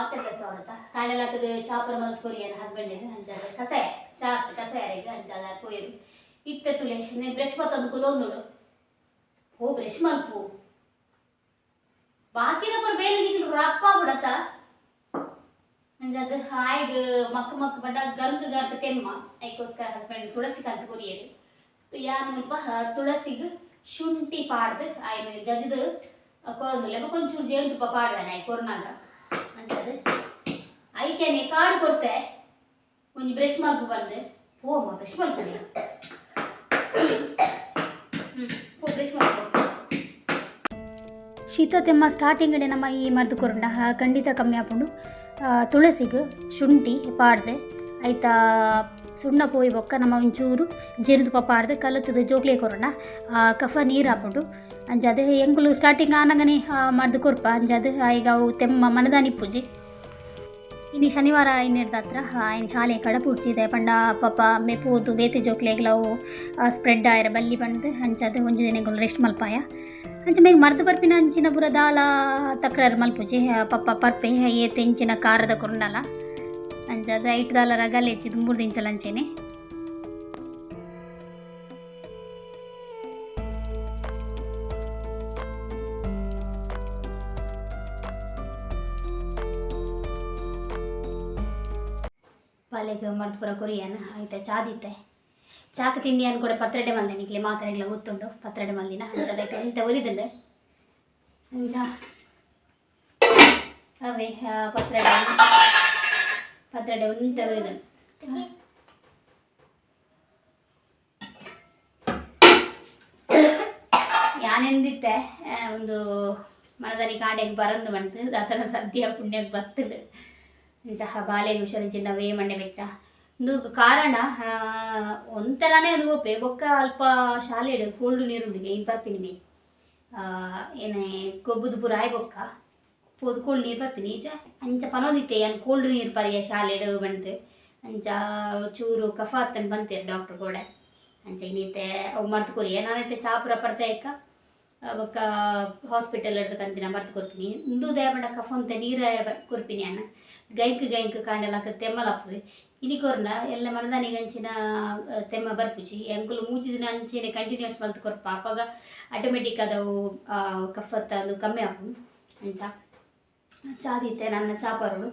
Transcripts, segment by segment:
ನನ್ನ YouTube channel ಮಾತ್ರ ಸ್ವಾಗತ. ಕಾಣಲಾಕದ ಚಾಪರ ಮಲ್ತ್ ಕೊರಿಯನ್ ಹಸ್ಬೆಂಡ್ ಇದು ಅಂಚಾದ ಕಸಾಯ ಚಾ ಕಸಾಯ ಈಗ ಅಂಚಾದ ಕೊಯ್ಯರು ಇತ್ತ ತುಲೆ, ನೆ ಬ್ರಷ್ ಮತ್ತೊಂದು ಕುಲೊಂದುಡು ಓ ಬ್ರಷ್ ಮಲ್ಪು ಬಾಕಿದ ಪರ ಬೇರೆ ನಿಕ್ಲು ರಪ್ಪ ಬಿಡತ್ತ. ಅಂಜಾದ ಹಾಯ್ಗ್ ಮಕ್ಕ ಮಕ್ಕ ಬಡ್ಡ ಗರ್ಕ್ ಗರ್ಕ್ ತೆಮ್ಮ. ಐಕೋಸ್ಕರ ಹಸ್ಬೆಂಡ್ ತುಳಸಿ ಕಲ್ತು ಕೊರಿಯರು ಯಾನ್ ಮುಲ್ಪ ತುಳಸಿಗ್ ಶುಂಠಿ ಪಾಡ್ದು, ಆಯ್ನ ಜಜ್ದು ಕೊರೊಂದುಲ್ಲ ಕೊಂಚೂರು ಜೇನುತುಪ್ಪ ಪಾಡ್ವೇನೆ ಆಯ್ ಕೊರ್ನಾಗ ಅಂಚದು ಐಕೆನೆ ಕಾಡು ಕೊಡ್ತೆ. ಒಂಜಿ ಬ್ರಷ್ ಮಲ್ಪು ಬಂದು. ಓಮ್ಮ ಬ್ರಷ್ ಮಲ್ಪು ಹ್ಞೂ ಬ್ರಷ್ ಮಲ್ಪು ಶೀತ ತೆಮ್ಮ ಸ್ಟಾರ್ಟಿಂಗಡೆ ನಮ್ಮ ಈ ಮರ್ದು ಕೊರಂಡ ಖಂಡಿತ ಕಮ್ಮಿ ಆಪುಂಡು. ತುಳಸಿಗೆ ಶುಂಠಿ ಪಾಡ್ದೆ. ಐತಾ ಸುಣ್ಣ ಪೋಯಿ ಬೊಕ್ಕ ನಮ್ಮ ಒಂಚೂರು ಜೇನುತುಪ್ಪ ಪಾಡ್ದೆ ಕಲತದ ಜೋಗ್ಲೇ ಕೊರೋಣ ಕಫ ನೀರು ಹಾಪುಂಡು ಅಂಜಾದೆ ಎಂಕುಲು ಸ್ಟಾರ್ಟಿಂಗ್ ಆನಗನೆ ಮಾಡ್ದು ಕೊರ್ಪ ಅಂಜಾದೆ ಈಗ ಅವು ತೆಮ್ಮ, ಮನದಾನಿ ಪೂಜೆ. ಇನ್ನು ಶನಿವಾರ ಇನ್ನಿಡ್ದ ಹತ್ರ ಇನ್ನು ಶಾಲೆ ಕಡಪುಡ್ಚಿದೆ ಪಂಡ, ಪಾಪ ಮೆಪ್ಪುವುದು ಬೇತೆ ಜೋಕ್ಲೆಗ್ಲವು ಸ್ಪ್ರೆಡ್ ಆಯ್ರ, ಬಲ್ಲಿ ಬಂದು ಅಂಚದು ಒಂಜಿ ದಿನಗಳು ರೆಸ್ಟ್ ಮಲ್ಪಾಯ. ಅಂಚ ಮೇಗ ಮರ್ದು ಬರ್ಪಿನ ಅಂಚಿನ ಪುರ ದಾಲ, ತಕ್ರಾರು ಮಲ್ಪುಜಿ ಪಪ್ಪ ಪರ್ಪೆ, ಏತೆ ಇಂಚಿನ ಕಾರದ ಕುರುಂಡಲ. ಅಂಚದ ಐಟ್ ದಾಲ ರಗಲ್ ಹೆಚ್ಚಿದು ಮೂರು ದಿಂಚಲ ಪುರ ಕೊರಿಯನ್ ಆಯ್ತಾ ಚಾದಿತ್ತೆ ಚಾಕ ತಿಂಡಿ ಅನ್ಕೊಡೆ ಕೂಡ ಪತ್ರಡೆ ಮಲ್ದೆ ನಿಕ್ಲೆ ಮಾತಾಡಿಲ್ಲ ಗೊತ್ತುಂಡು ಪತ್ರಡೆ ಮಲ್ದಿನ ಅಂಚದಕ್ಕೆ ಇಂತ ಒಲಿದಂಡೆ ಅಂಚ ಅವೇ ಪತ್ರಡೆ ಪತ್ರಡೆ ಇಂತ ಒಲಿದುಂಡು ಯಾನೆಂದಿತ್ತೆ ಒಂದು ಮನದಲ್ಲಿ ಕಾಂಡೆಗೆ ಬರಂದು ಬಂತು. ಆತನ ಸದ್ಯ ಪುಣ್ಯಕ್ಕೆ ಬತ್ತದು ಜಹ ಬಾಲೆ ಚಿನ್ನ, ವೇ ಮಣ್ಣೆ ಇಂದು ಕಾರಣ ಒಂತಲನೇ ಅದು ಬೊಕ್ಕ ಅಲ್ಪ ಶಾಲೆಡು ಕೋಲ್ಡ್ ನೀರುಂಡಿಗೆ ಇನ್ ಆ, ಏನೇ ಕೊಬ್ಬುದು ಪೂರ ಆಯ್ ಬೊಕ್ಕ ಪೋದು ಕೋಲ್ಡ್ ನೀರು ಬರ್ತೀನಿ. ಈಜ ಅಂಚ ಪನೋದಿತ್ತೆ, ಏನು ಕೋಲ್ಡ್ ನೀರು ಪರಿಯ ಶಾಲೆಡು ಬಂತು. ಅಂಚ ಚೂರು ಕಫ ಅತ್ತನ್ ಬಂತೆ ಡಾಕ್ಟರ್ ಕೂಡ. ಅಂಚ ಇನ್ನೈತೆ ಅವು ಮರ್ತು ಕೊರಿ. ನಾನೈತೆ ಚಾಪುರ ಪರ್ತಾಯಕ್ಕ ಬೊಕ್ಕ ಹಾಸ್ಪಿಟಲ್ ಹಿಡ್ದು ಕಂತಿನ ಬರ್ತು ಕೊರ್ಪಿನಿ ಇಂದು ದಯಪಂಡ ಕಫ ಅಂತ ನೀರು ಕೊರ್ಪಿನಿ ಅನ್ನ. ಗೈಂಕ್ ಗೈಂಕ್ ಕಾಂಡೆಲ್ಲ ತೆಮ್ಮಲಪ್ಪುವೆ ಇನಿಕೊರ್ನ ಎಲ್ಲ ಮನದಾನಿಗೆ ಅಂಚಿನ ಆ, ತೆಮ್ಮ ಬರ್ಪುಜಿ ಎಂಕುಲು ಮೂಜಿ ದಿನ ಅಂಚಿನ ಕಂಟಿನ್ಯೂಸ್ ಮಲ್ತ್ ಕೊರ್ಪ ಅಪ್ಪಾಗ ಆಟೋಮೆಟಿಕ್ ಅದವು ಆ, ಕಫತ್ತ ಅದು ಕಮ್ಮಿ ಆಪು ಅಂಚ ಚಾದಿತ್ತೆ ನನ್ನ ಚಾಪರಳು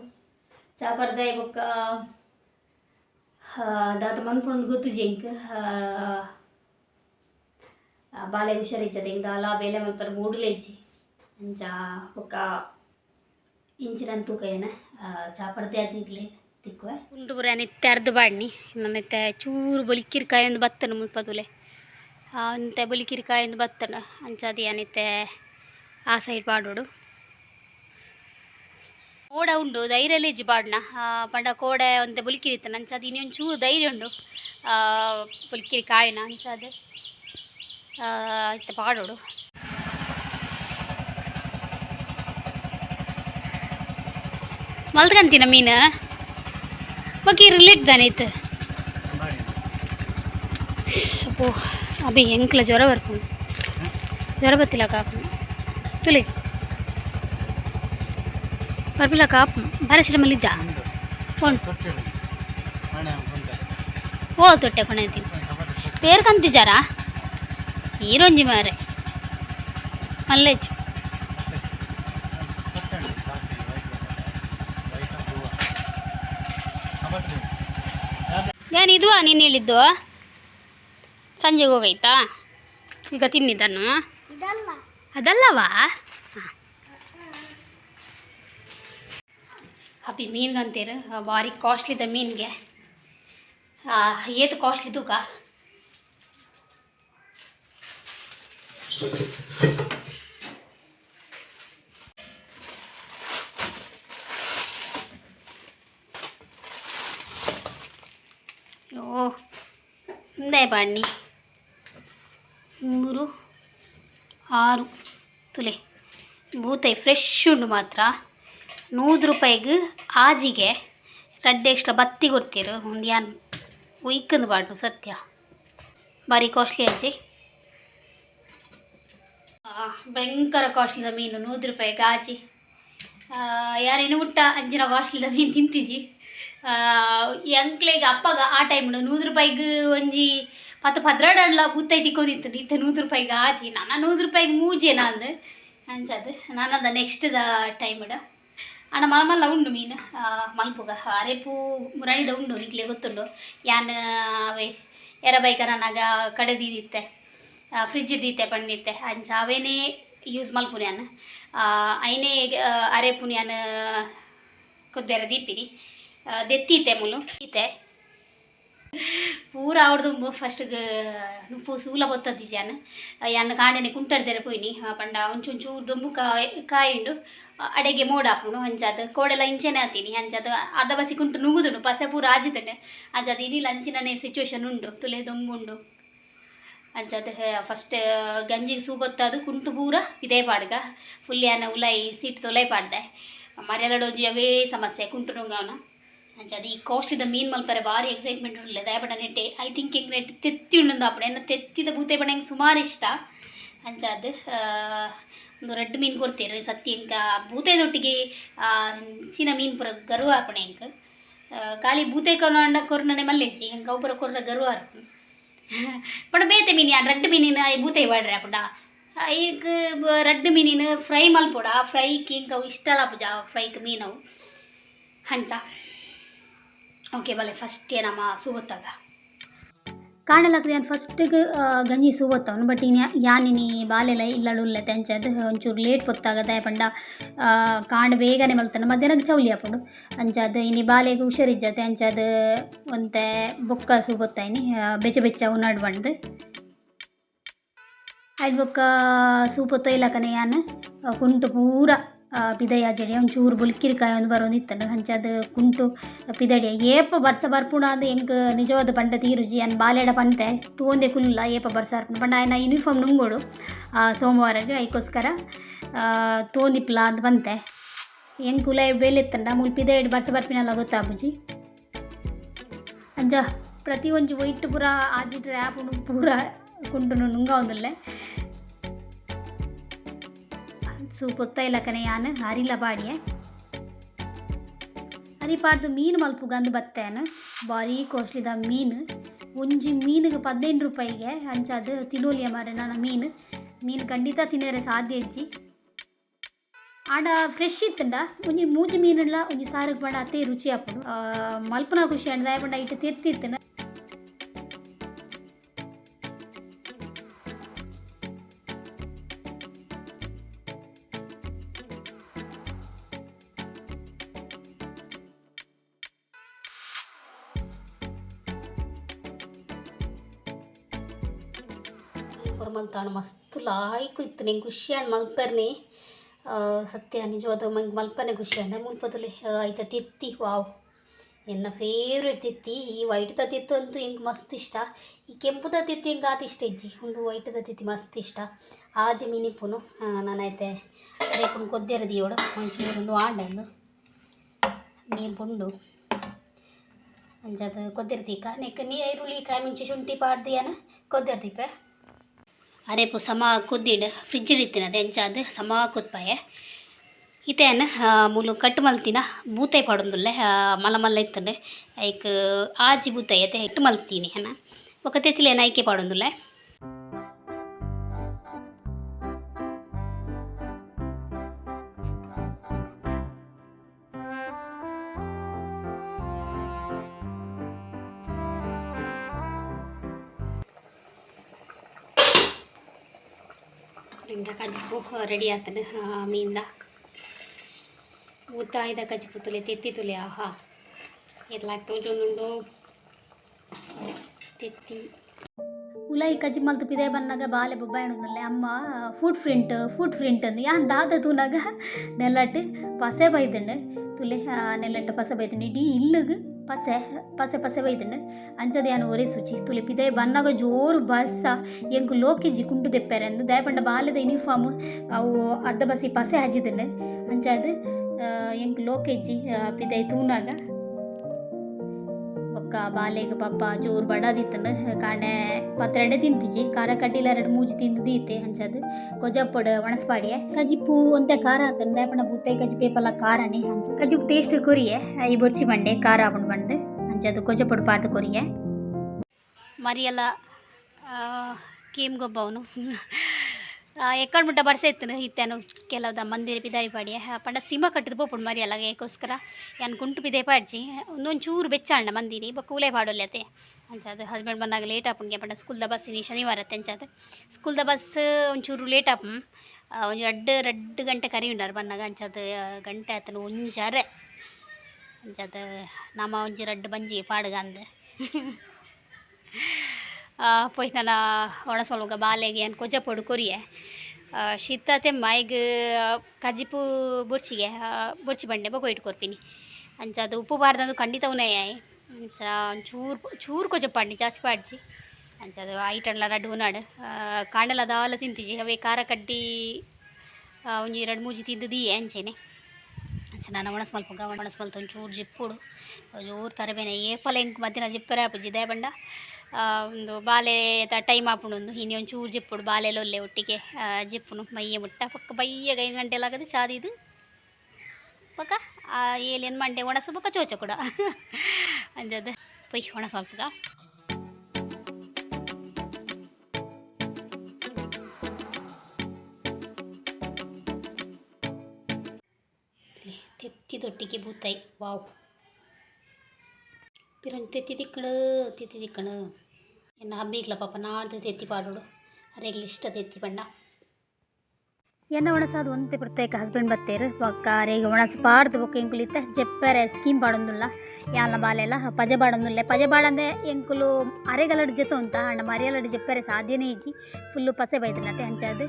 ಚಾಪರ್ದ ಬೊಕ್ಕ ದಾತ ಮನ್ಪುಂದು ಗೊತ್ತು ಜೆಂಕ್ ಬಾಲೆ ಹುಷಾರಿಚ್ಚದೆ ಇಂದ ಅಲ ಬೇಲೆ ಮಲ್ಪರ ಮೂಡುಲೆ ಇಜ್ಜಿ ಅಂಚ ಬೊಕ್ಕ ಇಂಚಿನ ತೂಕ ಏನ ಚಾಪಡ್ದೆ ಅದ್ನಿಗ್ಲೆ ತಿಕ್ಕುವೆ ಉಂಡು ಬುರ ನಿತ್ಯ ಅರ್ಧ ಬಾಡ್ನಿ. ನನ್ನತ್ತೆ ಚೂರು ಬೊಲಿಕಿರ್ಕಾಯಿ ಒಂದು ಬತ್ತನ ಮುಲ್ಪದುಲೆ ಅಂತೆ ಬೊಲಿಕಿರ್ಕಾಯಿ ಒಂದು ಬತ್ತನ. ಅಂಚಾದಿ ಅನಿತ್ತೆ ಆ ಸೈಡ್ ಪಾಡೋಡು ಕೋಡ ಉಂಡು ಧೈರ್ಯಲೆ ಲೇಜಿ ಪಾಡ್ನ ಪಂಡ ಕೋಡ ಒಂತೆ ಬುಲಿಕಿರಿತ ಅಂಚಾದ ಇನ್ನೊಂದು ಚೂರು ಧೈರ್ಯ ಉಂಡು. ಬುಲಿಕಿರಿ ಕಾಯಿನ ಆ, ಇತ್ತ ಪಾಡೋಡು ಮಲ್ತ್ಕಂತೀನ ಮೀನು? બાકી ರಿಲೇಟ್ தானே அப்போ அப்படி எங்களை ஜுரம் இருக்கும். ஜுரபத்தில் காப்பணும் துளி. பரப்பில காப்பணும் பரசிட மல்லிஜா கொண்டு ஓ தொட்டೆ ಕೊನೆತಿ ಪೇರ್ ಕಂತಿಜಾರಾ ಈರೊಂಜಿ ಮಾರೆ ಮಲ್ಲೇಜ್ ಏನು ಇದು ನೀನು ಹೇಳಿದ್ದು. ಸಂಜೆಗೆ ಹೋಗೈತಾ? ಈಗ ತಿನ್ನಿದ್ದನ್ನು? ಅದಲ್ಲವಾ? ಅಪ್ಪಿ ಮೀನ್ಗೆ ಅಂತೀರ ಭಾರಿ ಕಾಸ್ಟ್ಲಿದ ಮೀನಿಗೆ. ಏತು ಕಾಸ್ಟ್ಲಿ ತೂಕ? ಮುಂದೆ ಬಾಡ್ನಿ ಮೂರು, ಆರು, ತುಲೆ. ಬೂತೈ ಫ್ರೆಶ್ ಉಂಡು ಮಾತ್ರ. ನೂರು ರೂಪಾಯಿಗೆ ಆಜಿಗೆ ರಡ್ಡೆ ಎಕ್ಸ್ಟ್ರಾ ಬತ್ತಿ ಕೊಡ್ತೀರು. ಒಂದು ಯಾನ್ ಉಯ್ಕಂದು ಬಾಡು ಸತ್ಯ. ಭಾರಿ ಕಾಸ್ಟ್ಲಿ ಅಜ್ಜಿ. ಭಯಂಕರ ಕಾಸ್ಟ್ಲಿದ ಮೀನು, ನೂರು ರೂಪಾಯಿ ಗಾಜಿ ಯಾರೇನು ಊಟ ಅಂಜಿನ ಕಾಸ್ಟ್ಲಿದ ಮೀನು ತಿಂತಿಜಿ ಎಂಕ್ಲೆಗ್ ಅಪ್ಪಗ ಆ ಟೈಮ್ ನೂರು ರೂಪಾಯಿಗೆ ಒಂಜಿ ಪತ್ತು ಪದ್ರಾಡಲ್ಲ ಬೂತೈ ತಿಕ್ಕೋದಿತ್ತು ಇತ್ತ ನೂರು ರೂಪಾಯಿಗೆ ಆಜಿ ನಾನು ನೂರು ರೂಪಾಯಿಗೆ ಮೂಜೆ ನಂದು. ಅಂಚದು ನಾನದ ನೆಕ್ಸ್ಟ್ದ ಟೈಮ್ ಅಣ್ಣ ಮಲ್ಲ ಉಂಡು ಮೀನು ಮಲ್ಪುಗ ಅರೆಪು ಮುರಣಿದ ಉಂಡು ನಿಕ್ಲೆ ಗೊತ್ತುಂಡು. ಯಾನ್ ಅವೇ ಎರ ಬೈಕ ನನಗ ಕಡೆದಿತ್ತೆ ಫ್ರಿಜ್ ದೀತೆ ಪಂಡಿತ್ತೆ ಅಂಚ ಅವೇನೇ ಯೂಸ್ ಮಲ್ಪುನ್ಯಾನ್ ಐನೇ ಅರೆಪುನ್ಯಾನ್ ಕೊದ್ದೆರ ದೀಪಿನಿ. ದೆತ್ತೀತೆ ಮುಲು. ಈತೆ ಪೂರ ಅವ್ರದ್ದು ಫಸ್ಟ್ ನುಪ್ಪು ಸೂಲ ಬೊತ್ತದ್ದಿ ಜಾನ. ಯಾನ ಕಾಂಡೆನೆ ಪೋಯ್ನಿ. ಆ, ಪಂಡ ಒಂಚೂರು ದೊಂಬು ಕಾಯಿ ಕಾಯಿಂಡು ಅಡೆಗೆ ಮೋಡ ಹಾಕೊಂಡು ಹಂಚದು ಕೋಡೆಲ್ಲ ಇಂಚೆನೆ ಆತೀನಿ. ಹಂಚದು ಅರ್ಧ ಬಸಿ ಕುಂಟು ನುಗುದುಂಡು ಪಸೆ ಪೂರ ಆಜಿತಂಡೆ ಅಂಚಾದ ಇನಿಲ್ಲ ಅಂಚಿನನೆ ಸಿಚುವೇಶನ್ ಉಂಡು. ತುಲೆ ದೊಂಬುಂಡು. ಅಂಚಾದ ಫಸ್ಟ್ ಗಂಜಿಗೆ ಸೂಬತ್ತದು ಕುಂಟು ಪೂರ ಇದೇ ಪಾಡ್ಗ. ಫುಲ್ಯಾನ ಉಲೈ ಸೀಟ್ ತೊಲೈ ಪಾಡ್ದೆ. ಮರೆಯಲಡು ಒಂಜಿ ಅವೇ ಸಮಸ್ಯೆ. ಕುಂಟು ನುಂಗವನ. ಅಂಚದು ಈ ಕಾಸ್ಟ್ಲಿದ ಮೀನು ಮಲ್ಪರೆ, ಭಾರಿ ಎಕ್ಸೈಟ್ಮೆಂಟ್ ಉಳ್ಳೆ ದಯಪಡ ನೆಟ್ಟೆ ಐ ಥಿಂಕ್ ಹಿಂಗೆ ನೆಟ್ಟು ತೆತ್ತಿ ಉಂಡು ಅಪ್ಪಡ ಎನ್ನ ತೆತ್ತಿದ ಬೂತೆ ಬಣ್ಣ ಹೆಂಗೆ ಸುಮಾರು ಇಷ್ಟ. ಅಂಚದು ಒಂದು ರೆಡ್ ಮೀನು ಕೊಡ್ತೀರಿ ಸತ್ಯ. ಇಂಕ ಬೂತೆದೊಟ್ಟಿಗೆ ಚಿನ್ನ ಮೀನು ಪುರ ಗರ್ವ ಹಾಪಣೆ ಇಂಕ ಖಾಲಿ ಬೂತೆ ಕೊನ ಕೊರ್ನನೆ ಮಲ್ಲೇಸಿ ಹೆಂಗೆ ಅವು ಪುರ ಕೊರ್ರ ಗರ್ವ ಪಡ ಬೇತೆ ಮೀನು ಯಾನ್? ರೆಡ್ ಮೀನಿನ ಬೂತೆ ಬಾಡ್ರೆ ಅಪ್ಪಡ ಈಗ ರೆಡ್ ಮೀನಿನ ಫ್ರೈ ಮಲ್ಪೊಡ. ಆ ಫ್ರೈಗೆ ಇಂಕ ಅವು ಇಷ್ಟ ಪೂಜಾ ಫ್ರೈಗೆ ಮೀನವು. ಹಂಚ. ಓಕೆ ಬಲೆ ಫಸ್ಟ್ ನಮ್ಮ ಸೂಬತ್ತಾಗ ಕಾಣಲಾಗ್ತದೆ ನಾನು ಫಸ್ಟಿಗೆ ಗಂಜಿ ಸೂಬತ್ತವನು ಬಟ್ ಇನ್ನು ಯಾನಿನಿ ಬಾಲೆಲ್ಲ ಇಲ್ಲಳು ಉಳ್ಳೆ ತೆಂಚದು ಒಂಚೂರು ಲೇಟ್ ಪೊತ್ತಾಗದ ಪಂಡ ಕಾಣ ಬೇಗನೆ ಮಲ್ತಾನೆ. ಮಧ್ಯಾಹ್ನಕ್ಕೆ ಚೌಲಿ ಹಾಪುಂಡು ಅಂಚದು ಇನ್ನು ಬಾಲೆಗೆ ಹುಷಾರಿಜ್ಜತೆ ಅಂಚದು ಒಂತೆ ಬೊಕ್ಕ ಸೂಬತ್ತಾಯಿನಿ ಬೆಚ್ಚ ಬೆಚ್ಚ ಉನ್ನಡ್ ಬಂದು ಆಯ್ತು ಬೊಕ್ಕ ಇಲ್ಲಕನೆ ಯಾನ್, ಕುಂಟು ಪೂರ ಪಿದಯ ಜಡಿ ಒಂಚೂರು ಬುಲ್ಕಿರಿಕಾಯಿ ಒಂದು ಬರೋದಿತ್ತಂಡು ಹಂಚದ ಕುಂಟು ಪಿದಡಿ ಏಪ ಬರ್ಸ ಬರ್ಪುಣ ಅದು ಹೆಂಗೆ ನಿಜವಾದ ಪಂಡ ತೀರುಜಿ ಅನ್ ಬಾಲೆಡ ಪಂತೆ ತೂಂದೆ ಕುಲ್ಲ ಏಪ ಬರ್ಸ ಬರ್ಪುಣ. ಪಂಡ ಆಯ್ನ ಯೂನಿಫಾರ್ಮ್ ನುಂಗೋಡು ಆ, ಸೋಮವಾರಗೆ ಅದಕ್ಕೋಸ್ಕರ ತೋಂದಿಪ್ಲ ಅಂತ ಬಂತೆ. ಹೆಂಗೆ ಕುಲ ಬೇಲೆತ್ತಂಡ ಮುಲ್ ಪಿದಯಡ್ ಬರ್ಸ ಬರ್ಪಿನಲ್ಲ ಗೊತ್ತಾಪುಜಿ ಅಂಜ ಪ್ರತಿ ಒಂಜಿ ವೈಟ್ ಪೂರ ಆಜಿಟ್ರೆ ಆ್ಯಪ್ ಪೂರ ಕುಂಟು ನುಂಗ ಒಂದುಲ್ಲೆ ಸೂಪೊತ್ತ ಇಲ್ಲಕನೆ ಯಾನ್? ಹರಿಲ ಬಾಡಿಯೆ. ಹರಿಪಾಡ್ದು ಮೀನು ಮಲ್ಪು ಅಂದು ಬತ್ತೇನು. ಬಾರಿ ಕಾಸ್ಟ್ಲಿದ ಮೀನು. ಒಂಜಿ ಮೀನಿಗೆ ಪದಿನೆಂಟು ರೂಪಾಯಿಗೆ ಅಂಚಾದ ತಿನ್ನೋಲಿಯ ಮಾರೆ ನನ್ನ ಮೀನು. ಮೀನು ಖಂಡಿತ ತಿನ್ನರೆ ಸಾಧ್ಯ ಇಜ್ಜಿ. ಆಡ ಫ್ರೆಶ್ ಇತ್ತಂಡ. ಒಂಜಿ ಮೂಜಿ ಮೀನೆಲ್ಲ ಒಂಜಿ ಸಾರಿಗೆ ಪಂಡ ಅತ್ತೆ ರುಚಿ ಹಾಪುಡು ಆ, ಮಲ್ಪುನ ಖುಷಿ ಅಂಡ್ ದಾಯ ಪಂಡ ಇಟ್ಟು ಇಬ್ಬರು ಮಲ್ತಾಣ ಮಸ್ತ್ ಲಾಯ್ಕು ಇತ್ತು ನಿಂಗೆ ಖುಷಿ ಅಂಡ್ ಮಲ್ಪರ್ನಿ. ಸತ್ಯ, ನಿಜವಾದ ಮಂಗೆ ಮಲ್ಪನೆ ಖುಷಿ ಮುಲ್ಪದಲ್ಲಿ ಆಯ್ತ ತಿತ್ತಿ, ವಾವ್. ಎನ್ನ ಫೇವ್ರೇಟ್ ತಿತ್ತಿ. ಈ ವೈಟ್ದ ತಿತ್ತು ಅಂತೂ ಹಿಂಗೆ ಮಸ್ತ್ ಇಷ್ಟ. ಈ ಕೆಂಪುದ ತಿತ್ತಿ ಹಿಂಗೆ ಆತ ಇಷ್ಟ ಇಜ್ಜಿ. ಒಂದು ವೈಟ್ದ ತಿತ್ತಿ ಮಸ್ತ್ ಇಷ್ಟ. ಆಜಿ ಮೀನಿಪ್ಪುನು ನಾನೈತೆ ರೇಪುನು ಕೊದ್ದೆರ ದಿಯೋಡು ಒಂಚೂರು ಆಂಡಂದು ನೀರು ಪುಂಡು. ಅಂಜದು ಕೊದ್ದಿರ್ತೀಕ ನೆಕ್ ನೀ ಈರುಳ್ಳಿ ಕಾಯಿ ಮುಂಚೆ ಶುಂಠಿ ಪಾಡ್ದಿಯಾನ? ಕೊದ್ದಿರ್ತೀಪೆ ಅರೆಪು ಸಮ ಕುದ್ದಿಡ್ ಫ್ರಿಡ್ಜ್ ಇಡ್ತೀನದ ಎಂಚಾದ ಸಮ ಕುದ್ಪಾಯೆ ಇತೇನು ಮೂಲು ಕಟ್ಟು ಮಲ್ತಿನ ಬೂತಾಯಿ ಪಾಡೊಂದುಲ್ಲೆ ಮಲ ಮಲ್ಲ ಇತ್ತಂಡೆ. ಐಕ್, ಆಜಿ ಬೂತಾಯಿ ಅತ್ತೆ ಇಟ್ಟು ಮಲ್ತೀನಿ ಹಣ ಒಕ್ಕ ತೆತ್ತಿಲೇನು ಐಕೆ ಪಾಡೊಂದುಲ್ಲೆ. ರೆಡಿ ಆಗ್ತಾನೆ. ಮೀನಿಂದ. ಇದ ಕಜ್ಪು ತುಲೆ, ತೆತ್ತಿ ತುಲೆ, ಆಹಾ. ಎಲ್ಲ ತೋಜೊಂದುಂಡು ತೆತ್ತಿ. ಉಲ ಈ ಕಜ್ಜಿ ಮಲ್ತು ಪಿದೆ ಬಂದಾಗ ಬಾಲೆ ಬೊಬ್ಬ ಅಮ್ಮ ಫುಡ್ ಫ್ರಿಂಟ್ ಫುಡ್ ಫ್ರಿಂಟ್ ಅಂದು ಯಾನ್ ದಾದ ತೂನಾಗ ನೆಲಟ್ಟು ಪಸೆ ಬೈದಂಡು ತುಲೆ ನೆಲಟ್ಟು ಪಸೆ ಬೈದಂಡು ಇಡೀ ಇಲ್ಲಿಗೆ ಪಸೆ ಪಸೆ ಪಸೆ ಬೈದಂಡು ಅಂಚದ ಯಾನು ಒರೆ ಸುಚಿ ತುಲೆ ಪಿದೆ ಬನ್ನಾಗ ಜೋರು ಬಸ್ಸ ಎಂಕು ಲೋಕಿಜ್ಜಿ ಕುಂಟು ತೆಪ್ಪೆರೆ ಅಂದು ದಯಪಂಡ ಬಾಲ್ಯದ ಯೂನಿಫಾರ್ಮ್ ಅವು ಅರ್ಧ ಬಸಿ ಪಸೆ ಹಜಿದಂಡು ಅಂಚಾದ ಎಂಕ್ ಲೋಕೆಜ್ಜಿ ಪಿದೆ ತೂನಾಗ ಬೊಕ್ಕ ಬಾಲೆಗ್ ಪಪ್ಪ ಜೋರು ಬಡದಿತ್ತಂದು ಕಾಂಡೆ ಪತ್ರೆಡೆ ತಿಂತಿಜಿ ಖಾರ ಕಡ್ಡಿಲ ಎರಡು ಮೂಜಿ ತಿಂದು ದೀತೆ ಅಂಚದು ಕೊಜಪ್ಪೊಡು ಒಣಸ್ಪಾಡಿಯೆ ಕಜಿಪು ಒಂತೆ ಖಾರ ಆತಂದು ದಾಯಪಂಡ ಬುತ್ತೈ ಕಜಿ ಪೇಪಲ ಖಾರನೆ ಅಂಚ ಕಜಿಪು ಟೇಸ್ಟ್ ಕೊರಿಯೆ ಐ ಬೊರ್ಚಿ ಬಂಡೆ ಖಾರ ಆಪುಂಡು ಬಂದು ಅಂಚದು ಕೊಜಪ್ಪೊಡು ಪಾಡ್ದು ಕೊರಿಯೆ ಮರಿಯಲ್ಲ ಕೇಮ್ ಗೊಬ್ಬವನು ಮುಟ್ಟ ಬರ್ಸೆ ಇತ್ತು ಇತ್ತೇನು ಕೆಲವ್ದ ಮಂದಿರ ಪಿದಾರಿ ಪಾಡಿ. ಪಂಡ ಸಿಮ ಕಟ್ಟಿದ್ ಪೋಪುಂಡು ಮರಿ ಅಲ್ಲ ಏಕೋಸ್ಕರ. ಯಾನ್ ಕುಂಟು ಪಿದೇ ಪಾಡ್ಜಿ. ಒಂದೊಂದು ಚೂರು ಬೆಚ್ಚಾಂಡ ಮಂದಿರಿ. ಬ, ಕೂಲೆ ಪಾಡೊಲ್ಲತೆ ಅಂಚಾದ ಹಸ್ಬೆಂಡ್ ಬಂದಾಗ ಲೇಟ್ ಆಪುಂಗೆ ಪಂಡ ಸ್ಕೂಲ್ದ ಬಸ್ಸಿನಿ ಶನಿವಾರ ಅಂಚಾದ. ಸ್ಕೂಲ್ದ ಬಸ್ ಒಂಚೂರು ಲೇಟ್ ಆಪು. ಒಂದು ಎರಡು ಎರಡು ಗಂಟೆ ಕರಿ ಉಂಡಾರ ಬಂದಾಗ ಅಂಚಾದ ಗಂಟೆ ಆತನು ಒಂಜಾರೆ. ಅಂಚಾದ, ನಮ್ಮ ಒಂಜಿ ರಡ್ಡು ಬಂಜಿ ಪಾಡ್ಗ ಅಂದೆ ಪೋಯ್ ನನ್ನ ಒಣಸೊಲ್ಗ ಬಾಲೆಗೆ ಏನು ಕೊಜ್ಜ ಪೊಡು ಕೊರಿಯೆ. ಶೀತ ತೆಮ್ಮ ಈಗ ಕಜಿಪು ಬುರ್ಚಿಗೆ ಬುರ್ಚಿ ಬಂಡೆ ಬೊಕ ಇಟ್ಕೊರ್ಪಿನಿ ಅಂಚ ಅದು ಉಪ್ಪು ಬಾರ್ದಂದು ಖಂಡಿತ ಉನಯಾಯ್. ಅಂಚ ಚೂರು ಚೂರು ಪಾಡ್ನಿ ಜಾಸ್ತಿ ಪಾಡ್ಜಿ. ಅಂಚ ಅದು ಐಟಣ್ಣ ರಡ್ಡು ಕಾಂಡಲ ದಾಲ ತಿಂತಿಜಿ. ಅವೇ ಖಾರ ಕಡ್ಡಿ ಒಂಜಿ ಎರಡು ಮೂಜಿ ತಿಂದು ದೀಯೆ ಅಂಚೆನೆ. ಅಂಚ ನಾನು ಒಣಸ್ ಮಲ್ಪುಗ ಒಣಸ್ ಮಲ್ತು ಚೂರು ಜಿಪ್ಪುಡು ಜೋರು ತರಬೇನೆ. ಏಪಲ ಎಂಕ್ ಮಧ್ಯಾಹ್ನ ಜಿಪ್ಪರೆ ಆಪುಜಿ ದಯಬಂಡ ಆ, ಒಂದು ಬಾಲೆ ಟೈಮ್ ಆಪುಂಡು ಒಂದು ಇನಿ ಒಂಚೂರು ಜಿಪ್ಪುಡು ಬಾಲೆಲ ಒಲ್ಲೆ ಒಟ್ಟಿಗೆ ಆ, ಜಿಪ್ಪುನು ಮೈಯ ಮುಟ್ಟ ಪಕ್ಕ ಬಯ್ಯಗ ಐದು ಗಂಟೆಲಾಗದು ಚಾದಿದು ಪಕ್ಕ ಆ ಏಲೇನು ಮಂಡೆ ಒಣಸು ಬೊಕ್ಕ ಚೋಚ ಕೂಡ ಅಂಜದ ಪೊಯ್ ಒಣ ಸ್ವಲ್ಪಗ ತೆತ್ತಿದೊಟ್ಟಿಗೆ ಬೂತಾಯಿ ವಾವ್ ತೆತ್ತಿ ತಿಕ್ಕಳು ತೆತ್ತಿ ತಿಕ್ಕಣು. ಎನ್ನ ಹಬ್ಬಿಗ್ಲ ಪಾಪ, ನಾಡ್ದು ತೆತ್ತಿ ಪಾಡೋಡು. ಅರೆಗ್ಲಿ ಇಷ್ಟ ತೆತ್ತಿ ಪಂಡ ಎನ್ನ ಒಣಸಾದು ಒಂತೆ ಪ್ರತ್ಯೇಕ ಹಸ್ಬೆಂಡ್ ಬತ್ತೇರು. ಬೊಕ್ಕ ಅರೆಗ್ ಒಣಸ ಪಾಡ್ದು ಬೊಕ್ಕ ಎಂಕುಲಿತ್ತ ಜೆಪ್ಪರೆ ಸ್ಕೀಮ್ ಪಾಡೊಂದುಲ್ಲ ಯಾಲ ಬಾಲೆಲ್ಲ ಪಜ ಬಾಡೊಂದುಲ್ಲೆ. ಪಜ ಬಾಡಂದೆ ಎಂಕುಲು ಅರೆಗಲಡ್ ಜೊತೆ ಉಂತ. ಅಣ್ಣ ಮರಿಯಲಡ್ ಜೆಪ್ಪರೆ ಸಾಧ್ಯನೇ ಇಜ್ಜಿ. ಫುಲ್ಲು ಪಸೆ ಬೈದಿನತೆ ಅಂಚಾದು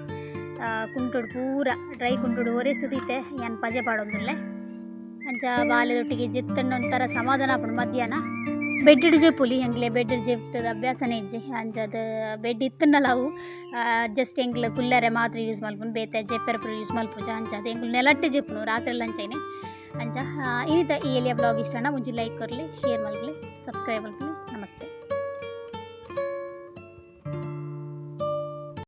ಕುಂಟುಡು ಪೂರ ಡ್ರೈ ಕುಂಟುಡು ಒರೆಸುದೀತೆ ಯಾನ್ ಪಜೆ ಪಾಡೊಂದುಲ್ಲೆ ಅಂಚ ಬಾಲೆದೊಟ್ಟಿಗೆ ಜೆತ್ತಂಡು ಒಂಥರ ಸಮಾಧಾನ ಆಪುಂಡು ಮಧ್ಯಾಹ್ನ. ಬೆಡ್ ಹಿಡ್ಜೆ ಪುಲಿ ಹೆಂಗ್ಲೆ? ಬೆಡ್ ಜೆಪ್ತದ ಅಭ್ಯಾಸನೇ ಇಜ್ಜೆ. ಅಂಜದ ಬೆಡ್ ಇತ್ತಂಡಲ ಅವು. ಜಸ್ಟ್ ಹೆಂಗ್ಲೆ ಕುಲ್ಲರೆ ಮಾತ್ರ ಯೂಸ್ ಮಲ್ಪುನು ಬೇತೆ ಜೆಪ್ಪೆರೆ ಪೂರ ಯೂಸ್ ಮಲ್ಪುಜ ಅಂಜದ ಅದು ನೆಲಟ್ಟೆ ಜೆಪ್ಪುನು ರಾತ್ರಿ ಲಂಚೈನೆ. ಅಂಚ ಇನ್ನಿತ ಈ ಎಲಿಯ ಬ್ಲಾಗ್ ಇಷ್ಟನ ಮುಂಚೆ ಲೈಕ್ ಕೊರ್ಲಿ ಶೇರ್ ಮಾಡ್ಲಿ ಸಬ್ಸ್ಕ್ರೈಬ್ ಮಲ್ಪಲಿ